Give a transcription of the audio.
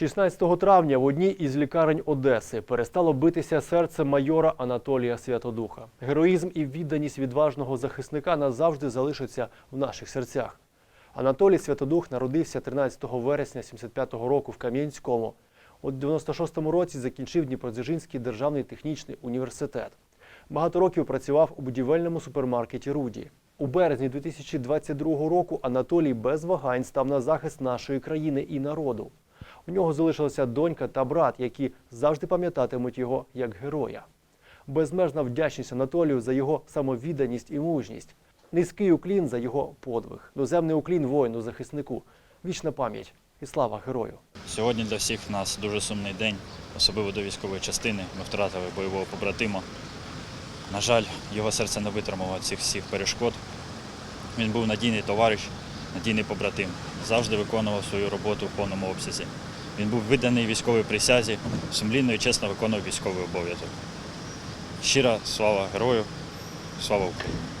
16 травня в одній із лікарень Одеси перестало битися серце майора Анатолія Святодуха. Героїзм і відданість відважного захисника назавжди залишаться в наших серцях. Анатолій Святодух народився 13 вересня 75-го року в Кам'янському. У 96-му році закінчив Дніпродзержинський державний технічний університет. Багато років працював у будівельному супермаркеті Руді. У березні 2022 року Анатолій без вагань став на захист нашої країни і народу. У нього залишилася донька та брат, які завжди пам'ятатимуть його як героя. Безмежна вдячність Анатолію за його самовідданість і мужність. Низький уклін за його подвиг. Доземний уклін воїну, захиснику. Вічна пам'ять і слава герою. Сьогодні для всіх нас дуже сумний день, особливо до військової частини. Ми втратили бойового побратима. На жаль, його серце не витримало цих всіх перешкод. Він був надійний товариш, надійний побратим, завжди виконував свою роботу в повному обсязі. Він був виданий військовій присязі, сумлінно і чесно виконував військовий обов'язок. Щира слава герою, слава Україні!